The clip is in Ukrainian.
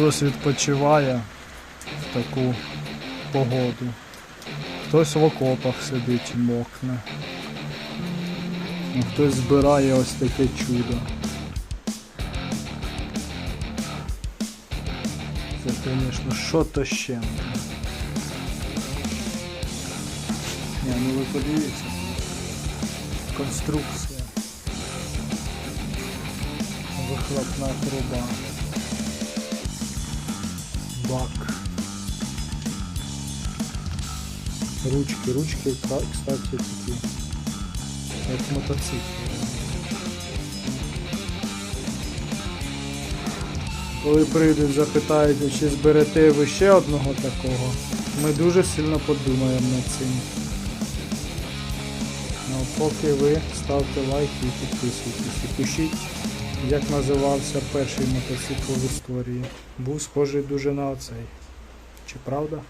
Хтось відпочиває в таку погоду. Хтось в окопах сидить мокне. А Хтось збирає ось таке чудо. Це, звісно, що то ще. Ні, ну ви подивіться. Конструкція. Вихлопна труба. Бак. Ручки, ручки, кстати, такі. Як мотоцикл. Коли прийдуть, запитають, чи зберете ви ще одного такого, ми дуже сильно подумаємо над цим. Ну, поки ви ставте лайк і підписуйтесь. І пишіть, як називався перший мотоцикл в історії. Був схожий дуже на оцей. Чи правда?